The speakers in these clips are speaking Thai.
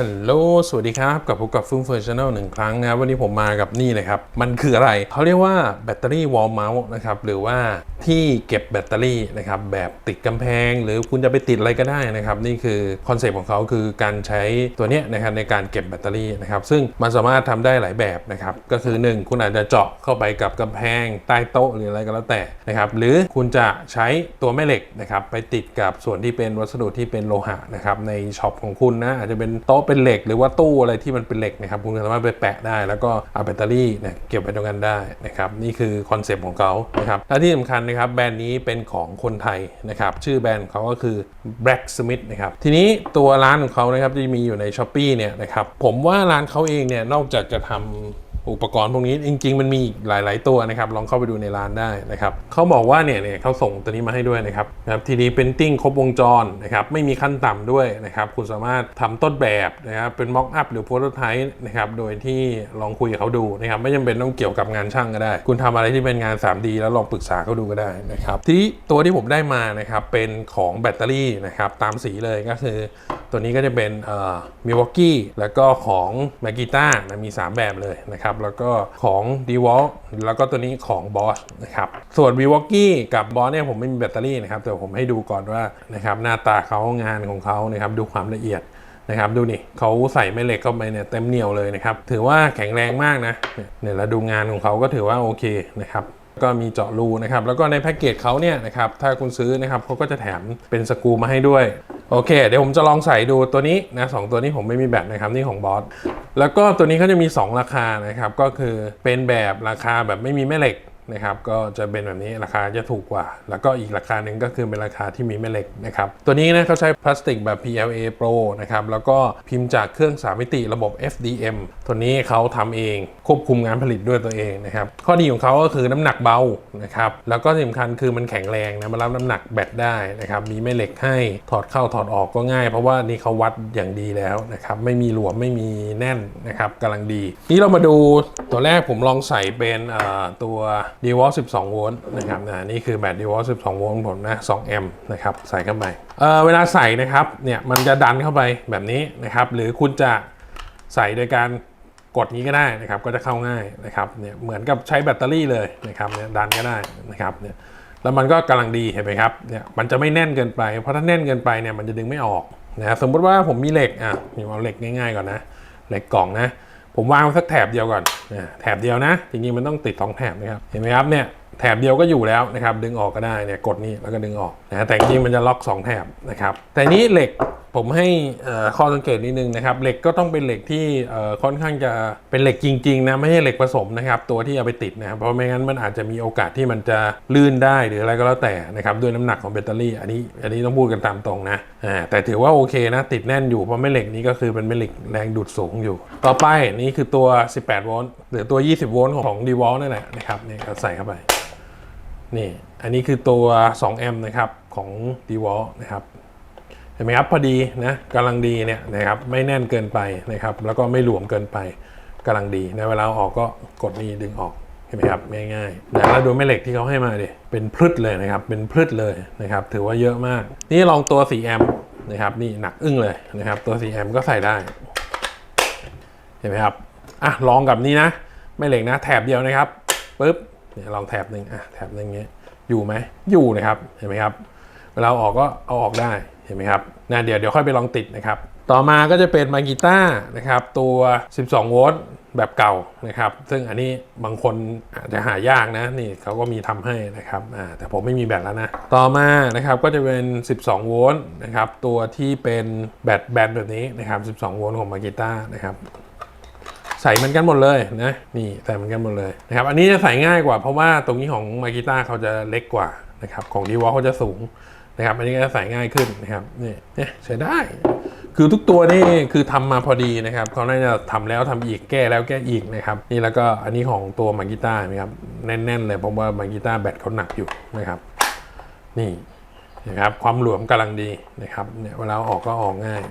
ฮัลโหล สวัสดีครับ กับพบกับฟึ่งเฟอร์ชันแนลหนึ่งครั้งนะครับวันนี้ผมมากับนี่เลยครับ มันคืออะไร เขาเรียกว่าแบตเตอรี่วอลเมาส์นะครับ หรือว่าที่เก็บแบตเตอรี่นะครับ แบบติดกำแพง หรือคุณจะไปติดอะไรก็ได้นะครับ นี่คือคอนเซปต์ของเขาคือการใช้ตัวเนี้ยนะครับในการเก็บแบตเตอรี่นะครับ ซึ่งมันสามารถทำได้หลายแบบนะครับ ก็คือ 1 คุณอาจจะเจาะเข้าไปกับกำแพงใต้โต๊ะหรืออะไรก็แล้วแต่นะครับ หรือคุณจะใช้ตัวแม่เหล็กนะครับไปติดกับส่วนที่เป็นวัสดุที่เป็นโลหะนะครับในช็อปของคุณนะอาจจะเป็นโต๊ะเป็นเหล็กหรือว่าตู้อะไรที่มันเป็นเหล็กนะครับคุณสามารถไปแปะได้ แล้วก็เอาแบตเตอรี่เนี่ยเก็บไว้ตรงนั้นได้นะครับนี่คือคอนเซปต์ของเขานะครับและที่สำคัญนะครับแบรนด์นี้เป็นของคนไทยนะครับชื่อแบรนด์เขาก็คือ Black Smith นะครับทีนี้ตัวร้านของเขานะครับที่มีอยู่ใน s h อ p e e เนี่ยนะครับผมว่าร้านเขาเองเนี่ยนอกจากจะทำ อุปกรณ์พวกนี้จริง ๆ มันมีหลาย ๆ ตัวนะครับ ลองเข้าไปดูในร้านได้นะครับเขาบอกว่าเนี่ยเนี่ยเขาส่งตัวนี้มาให้ด้วยนะครับนะครับทีดีเป็นติ้งครบวงจรนะครับไม่มีขั้นต่ำด้วยนะครับคุณสามารถทำต้นแบบนะครับเป็นม็อกอัพหรือโปรโตไทป์นะครับโดยที่ลองคุยกับเขาดูนะครับไม่จำเป็นต้องเกี่ยวกับงานช่างก็ได้ คุณทำอะไรที่เป็นงาน 3D แล้วลองปรึกษาเขาดูก็ได้นะครับทีนี้ตัวที่ผมได้มานะครับเป็นของแบตเตอรี่นะครับตามสีเลยก็คือ ตัวนี้ก็จะเป็นมิวอกกี้แล้วก็ของแมกิต้านะมี 3 แบบเลยนะครับแล้วก็ของ d w a l แล้วก็ตัวนี้ของ Boss นะครับส่วน m i w a k i กับ Boss เนี่ยผมไม่มีแบตเตอรี่นะครับแต่ผมให้ดูก่อนว่านะครับหน้าตาเขางานของเขานะครับดูความละเอียดนะครับดูนี่เขาใส่แม่เหล็กเข้าไปเนี่ยเต็มเหนียวเลยนะครับถือว่าแข็งแรงมากนะเนี่ยเนี่ยเราดูงานของเขาก็ถือว่าโอเคนะครับก็มีเจาะรูนะครับแล้วก็ในแพ็กเกจเขาเนี่ยนะครับถ้าคุณซื้อนะครับเขาก็จะแถมเป็นสกูมาให้ด้วย โอเค เดี๋ยวผมจะลองใส่ดูตัวนี้นะสองตัวนี้ผมไม่มีแบตนะครับนี่ของบอส แล้วก็ตัวนี้เขาจะมี 2 ราคานะครับ ก็คือเป็นแบบราคาแบบไม่มีแม่เหล็ก นะครับก็จะเป็นแบบนี้ราคาจะถูกกว่า แล้วก็อีกราคาหนึ่งก็คือเป็นราคาที่มีแม่เหล็กนะครับตัวนี้นะเขาใช้พลาสติกแบบ PLA Pro นะครับแล้วก็พิมพ์จากเครื่องสามมิติระบบ FDM ตัวนี้เขาทำเองควบคุมงานผลิตด้วยตัวเองนะครับข้อดีของเขาก็คือน้ำหนักเบานะครับแล้วก็สำคัญคือมันแข็งแรงนะมันรับน้ำหนักแบตได้นะครับมีแม่เหล็กให้ถอดเข้าถอดออกก็ง่าย เพราะว่านี่เขาวัดอย่างดีแล้วนะครับไม่มีหลวมไม่มีแน่นนะครับกำลังดี นี่เรามาดูตัวแรกผมลองใส่เป็นตัว d w a l 12 โวลต์นะครับนะนี่คือแบต d w a l 12 โวลต์ของผมนะ2แอมป์นะครับใส่เข้าไปเเวลาใส่นะครับเนี่ยมันจะดันเข้าไปแบบนี้นะครับหรือคุณจะใส่โดยการกดนี้ก็ได้นะครับก็จะเข้าง่ายนะครับเนี่ยเหมือนกับใช้แบตเตอรี่เลยนะครับเนี่ยดันก็ได้นะครับเนี่ยแล้วมันก็กำลังดีเห็นไหมครับเนี่ยมันจะไม่แน่นเกินไป เพราะถ้าแน่นเกินไปเนี่ยมันจะดึงไม่ออกนะสมมติว่าผมมีเหล็กอะเอาเหล็กง่ายๆก่อนนะเหล็กกล่องนะ ผมวางสักแถบเดียวก่อนแถบเดียวนะ จริงๆมันต้องติดสองแถบนะครับ เห็นไหมครับเนี่ยแถบเดียวก็อยู่แล้วนะครับ ดึงออกก็ได้เนี่ยกดนี่แล้วก็ดึงออกนะแต่จริงๆมันจะล็อก 2 แถบนะครับ แต่นี้เหล็ก ผมให้ข้อสังเกตนิดนึงนะครับเหล็กก็ต้องเป็นเหล็กที่ค่อนข้างจะเป็นเหล็กจริงๆนะไม่ใช่เหล็กผสมนะครับตัวที่เอาไปติดนะครับเพราะไม่งั้นมันอาจจะมีโอกาสที่มันจะลื่นได้หรืออะไรก็แล้วแต่นะครับด้วยน้ำหนักของแบตเตอรี่ อันนี้อันนี้ต้องพูดกันตามตรงนะแต่ถือว่าโอเคนะติดแน่นอยู่เพราะแม่เหล็กนี้ก็คือเป็นแม่เหล็กแรงดูดสูงอยู่ ต่อไปนี่คือตัว 18 โวลต์หรือตัว 20 โวลต์ของของ d w a l นั่นแหละนะครับนี่ใส่เข้าไปนี่อันนี้คือตัว 2 แอมป์นะครับของ d w a l นะครับ เห็นไหมครับพอดีนะกำลังดีเนี่ยนะครับไม่แน่นเกินไปนะครับ แล้วก็ไม่หลวมเกินไปกำลังดีในะเวลาออกก็กดนี่ดึงออกเห็นไหมครับง่ายๆนะแล้วดูแม่เหล็กที่เขาให้มาดิเป็นพลึดเลยนะครับ เป็นพลึดเลยนะครับ ถือว่าเยอะมาก นี่ลองตัว4แอมป์นะครับนี่หนักอึ้งเลยนะครับตัว4แอมป์ก็ใส่ได้ เห็นไหมครับอะลองกับนี้นะไม่เหล็กนะ แถบเดียวนะครับปึ๊บเนี่ยลองแถบหนึ่งอะแถบหนึ่งเงี้ยอยู่ไหมอยู่นะครับเห็นไหมครับเวลาออกก็เอาออกได้ เห็นไหมครับนะเดี๋ยวเดี๋ยวค่อยไปลองติดนะครับ ต่อมาก็จะเป็นมากีต้านะครับตัว 12 โวลต์แบบเก่านะครับ ซึ่งอันนี้บางคนอาจจะหายากนะนี่เขาก็มีทำให้นะครับแต่ผมไม่มีแบตแล้วนะ ต่อมานะครับก็จะเป็น 12 โวลต์นะครับตัวที่เป็นแบตแบนแบบนี้นะครับ 12 โวลต์ของมากีต้านะครับใส่เหมือนกันหมดเลยนะนี่ใส่เหมือนกันหมดเลยนะครับอันนี้จะใส่ง่ายกว่าเพราะว่าตรงนี้ของมากิต้าเขาจะเล็กกว่านะครับของดีวอลเขาจะสูง นะครับอันนี้ก็ใส่ง่ายขึ้นนะครับนี่เนี่ยใช้ได้ คือทุกตัวนี่คือทำมาพอดีนะครับเขาน่าจะทำแล้วทำอีกแก้แล้วแก้อีกนะครับนี่แล้วก็อันนี้ของตัวมากิต้านะครับแน่นๆเลยเพราะว่ามากิต้าแบตเขาหนักอยู่นะครับ นี่นะครับความหลวมกำลังดีนะครับเนี่ยเวลาออกก็ออกง่าย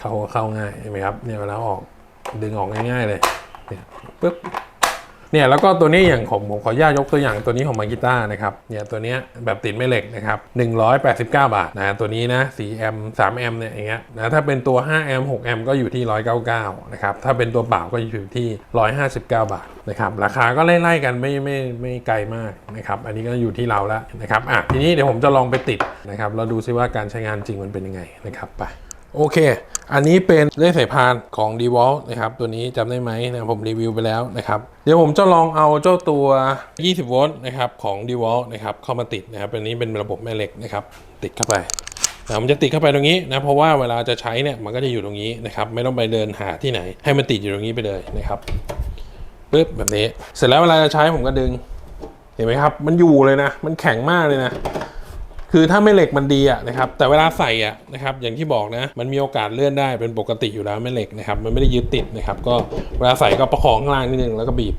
เข้าเข้าง่ายเห็นไหมครับเนี่ยเวลาอาออกดึงออกง่าย ๆ เลยเนี่ยปึ๊บ เนี่ยแล้วก็ตัวนี้อย่างผมผมขออนุญาตยกตัวอย่างตัวนี้ของมากิต้านะครับเนี่ยตัวนี้แบบติดไม่เหล็กนะครับ189 บาทนะตัวนี้นะ4แอมป์3แอมป์เนี่ยอย่างเงี้ยนะถ้าเป็นตัว5แอมป์6แอมป์ก็อยู่ที่ 199นะครับถ้าเป็นตัวเปล่าก็อยู่ที่ 159 บาทนะครับราคาก็ไล่ๆกันไม่ไม่ไม่ไกลมากนะครับอันนี้ก็อยู่ที่เราแล้วนะครับอะทีนี้เดี๋ยวผมจะลองไปติดนะครับแล้วดูซิว่าการใช้งานจริงมันเป็นยังไงนะครับไป โอเค อันนี้เป็นเลขสายพานของ d w a l นะครับ ตัวนี้จำได้ไหมนะผมรีวิวไปแล้วนะครับ เดี๋ยวผมจะลองเอาเจ้าตัว 20 โวลต์นะครับของ d w a l นะครับเข้ามาติดนะครับ อันนี้เป็นระบบแม่เหล็กนะครับ ติดเข้าไปนะมันจะติดเข้าไปตรงนี้นะเพราะว่าเวลาจะใช้เนี่ยมันก็จะอยู่ตรงนี้นะครับ ไม่ต้องไปเดินหาที่ไหน ให้มันติดอยู่ตรงนี้ไปเลยนะครับปึ๊บแบบนี้ เสร็จแล้วเวลาจะใช้ผมก็ดึง เห็นไหมครับ มันอยู่เลยนะ มันแข็งมากเลยนะ คือถ้าไม่เหล็กมันดีอะนะครับแต่เวลาใส่อะนะครับอย่างที่บอกนะมันมีโอกาสเลื่อนได้เป็นปกติอยู่แล้วไม่เหล็กนะครับมันไม่ได้ยึดติดนะครับก็เวลาใส่ก็ประคองข้างล่างนิดนึงแล้วก็บีบ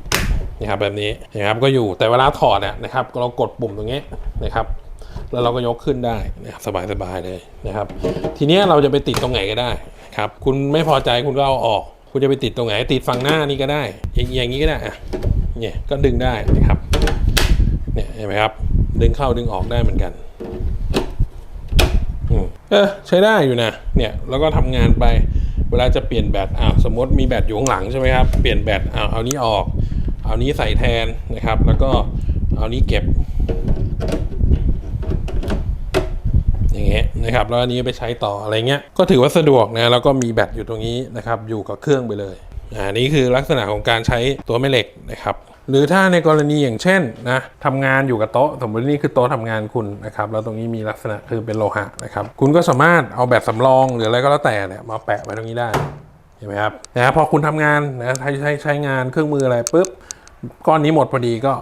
นะครับแบบนี้นะครับก็อยู่แต่เวลาถอดอะนะครับเรากดปุ่มตรงนี้นะครับแล้วเราก็ยกขึ้นได้นะครับสบายๆเลยนะครับ ทีนี้เราจะไปติดตรงไหนก็ได้ครับคุณไม่พอใจคุณก็เอาออก คุณจะไปติดตรงไหนติดฝั่งหน้านี่ก็ได้อย่างงนี้ก็ได้อะเนี่ยก็ดึงได้นะครับเนี่ยเห็นไหมครับดึงเข้าดึงออกได้เหมือนกัน เออใช้ได้อยู่นะเนี่ยแล้วก็ทำงานไปเวลาจะเปลี่ยนแบตอ้าวสมมติมีแบตอยู่ข้างหลังใช่ไหมครับเปลี่ยนแบตอ้าวเอานี้ออก เอานี้ใส่แทนนะครับ แล้วก็เอานี้เก็บ อย่างเงี้ยนะครับแล้วอันนี้ไปใช้ต่ออะไรเงี้ยก็ถือว่าสะดวกนะแล้วก็มีแบตอยู่ตรงนี้นะครับ อยู่กับเครื่องไปเลยอ่านี่คือลักษณะของการใช้ตัวแม่เหล็กนะครับ หรือถ้าในกรณีอย่างเช่นนะทำงานอยู่กับโต๊ะสมมตินี่คือโต๊ะทำงานคุณนะครับแล้วตรงนี้มีลักษณะคือเป็นโลหะนะครับคุณก็สามารถเอาแบตสำรองหรืออะไรก็แล้วแต่เนี่ยมาแปะไว้ตรงนี้ได้เห็นไหมครับนะพอคุณทำงานนะใช้ใช้ใช้งานเครื่องมืออะไรปุ๊บก้อนนี้หมดพอดีก็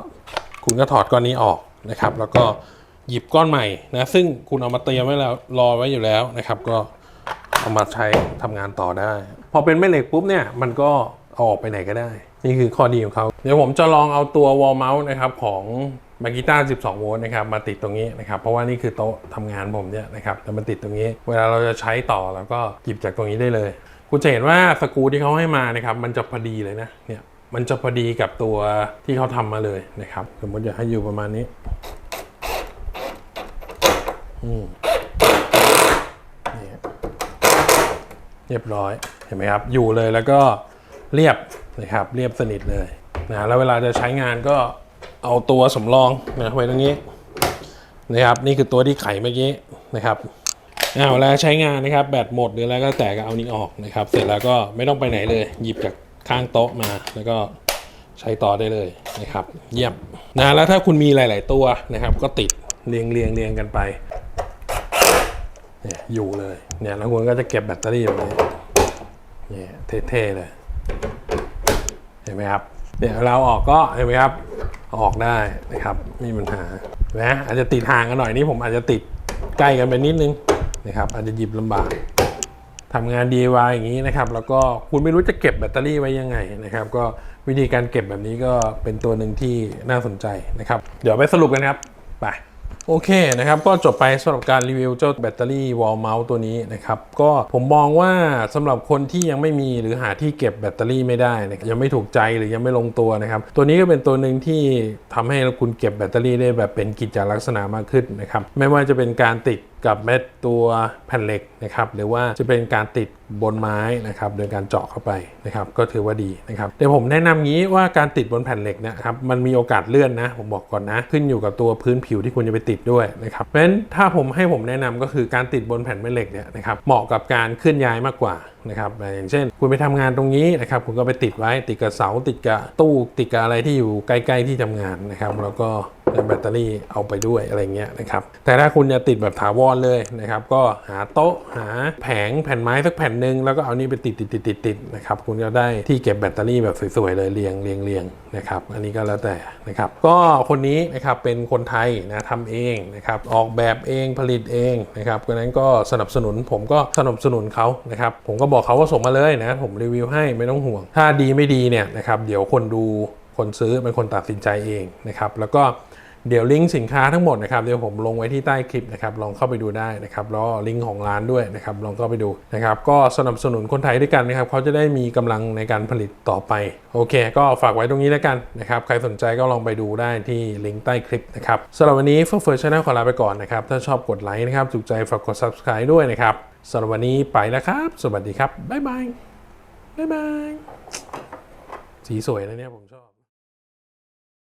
คุณก็ถอดก้อนนี้ออกนะครับ แล้วก็หยิบก้อนใหม่นะซึ่งคุณเอามาเตรียมไว้แล้วรอไว้อยู่แล้วนะครับ ก็เอามาใช้ทำงานต่อได้ พอเป็นแม่เหล็กปุ๊บเนี่ยมันก็ เอาออกไปไหนก็ได้ นี่คือข้อดีของเขา เดี๋ยวผมจะลองเอาตัววอลเมาส์นะครับของมากิต้า12 โวลต์นะครับ มาติดตรงนี้นะครับ เพราะว่านี่คือโต๊ะทำงานผมเนี่ยนะครับจะมาติดตรงนี้ เวลาเราจะใช้ต่อแล้วก็หยิบจากตรงนี้ได้เลย คุณจะเห็นว่าสกูที่เขาให้มานะครับ มันจะพอดีเลยนะ เนี่ย มันจะพอดีกับตัวที่เขาทำมาเลยนะครับ สมมติอยากให้อยู่ประมาณนี้ อืมเรียบร้อย เห็นไหมครับ อยู่เลยแล้วก็ เรียบนะครับเรียบสนิทเลยนะแล้วเวลาจะใช้งานก็เอาตัวสำรองนะไว้ตรงนี้นะครับนี่คือตัวที่ไขเมื่อกี้นะครับเอาเวลาใช้งานนะครับแบตหมดหรืออะไรก็แต่ก็เอานี้ออกนะครับ เสร็จแล้วก็ไม่ต้องไปไหนเลย หยิบจากข้างโต๊ะมา แล้วก็ใช้ต่อได้เลยนะครับ เยี่ยมนะแล้วถ้าคุณมีหลาย ๆ ตัวนะครับ ก็ติดเรียงเรียงเรียงกันไปเนี่ยอยู่เลยเนี่ยแล้วคุณก็จะเก็บแบตเตอรี่แบบนี้เนี่ยเท่ๆเลย ห็นไหมครับเนี่ยวเราออกก็เห็นไหมครับออกได้นะครับไม่มีปัญหานะอาจจะติดห่างกันหน่อยนี่ผมอาจจะติดใกล้กันไปนิดนึงนะครับอาจจะหยิบลำบากทำงาน DIY อย่างนี้นะครับ แล้วก็คุณไม่รู้จะเก็บแบตเตอรี่ไว้ยังไงนะครับ ก็วิธีการเก็บแบบนี้ก็เป็นตัวหนึ่งที่น่าสนใจนะครับ เดี๋ยวไปสรุปกันครับไป โอเคนะครับ ก็จบไปสำหรับการรีวิวเจ้าแบตเตอรี่วอลเมาส์ตัวนี้นะครับ ก็ผมมองว่าสำหรับคนที่ยังไม่มีหรือหาที่เก็บแบตเตอรี่ไม่ได้นะยังไม่ถูกใจหรือยังไม่ลงตัวนะครับ ตัวนี้ก็เป็นตัวหนึ่งที่ทำให้คุณเก็บแบตเตอรี่ได้แบบเป็นกิจลักษณะมากขึ้นนะครับ ไม่ว่าจะเป็นการติดกับเม็ดตัวแผ่นเหล็กนะครับหรือว่าจะเป็นการติดบนไม้นะครับโดยการเจาะเข้าไปนะครับก็ถือว่าดีนะครับแต่ผมแนะนำงี้ว่าการติดบนแผ่นเหล็กเนะครับมันมีโอกาสเลื่อนนะผมบอกก่อนนะ ขึ้นอยู่กับตัวพื้นผิวที่คุณจะไปติดด้วยนะครับเพราะฉะนั้นถ้าผมให้ผมแนะนำก็คือการติดบนแผ่นแม่เหล็กเนี่ยนะครับเหมาะกับการเคลื่อนย้ายมากกว่านะครับอย่างเช่น คุณไปทำงานตรงนี้นะครับคุณก็ไปติดไว้ติดกับเสาติดกับตู้ติดกับอะไรที่อยู่ใกล้ ๆ ที่ทำงานนะครับแล้วก็ แบตเตอรี่เอาไปด้วยอะไรเงี้ยนะครับ แต่ถ้าคุณจะติดแบบถาวรเลยนะครับ ก็หาโต๊ะหาแผงแผ่นไม้สักแผ่นหนึ่งแล้วก็เอานี่ไปติดติดติดติดติดนะครับ คุณก็ได้ที่เก็บแบตเตอรี่แบบสวยๆเลยเรียงเรียงเรียงนะครับ อันนี้ก็แล้วแต่นะครับ ก็คนนี้นะครับเป็นคนไทยนะทำเองนะครับ ออกแบบเองผลิตเองนะครับเพราะฉะนั้นก็สนับสนุนผมก็สนับสนุนเขานะครับ ผมก็บอกเขาว่าส่งมาเลยนะ ผมรีวิวให้ไม่ต้องห่วง ถ้าดีไม่ดีเนี่ยนะครับ เดี๋ยวคนดูคนซื้อเป็นคนตัดสินใจเองนะครับ แล้วก็ เดี๋ยวลิงก์สินค้าทั้งหมดนะครับเดี๋ยวผมลงไว้ที่ใต้คลิปนะครับลองเข้าไปดูได้นะครับแล้วลิงก์ของร้านด้วยนะครับลองเข้าไปดูนะครับก็สนับสนุนคนไทยด้วยกันนะครับเขาจะได้มีกำลังในการผลิตต่อไป โอเค ก็ฝากไว้ตรงนี้แล้วกันนะครับใครสนใจก็ลองไปดูได้ที่ลิงก์ใต้คลิปนะครับสำหรับวันนี้เฟิร์สเฟิร์สชาแนลขอลาไปก่อนนะครับถ้าชอบกดไลค์นะครับถูกใจฝากกด subscribe ด้วยนะครับสำหรับวันนี้ไปแล้วครับ สวัสดีครับบ๊ายบายบ๊ายบายสีสวยนะเนี่ยผมชอบ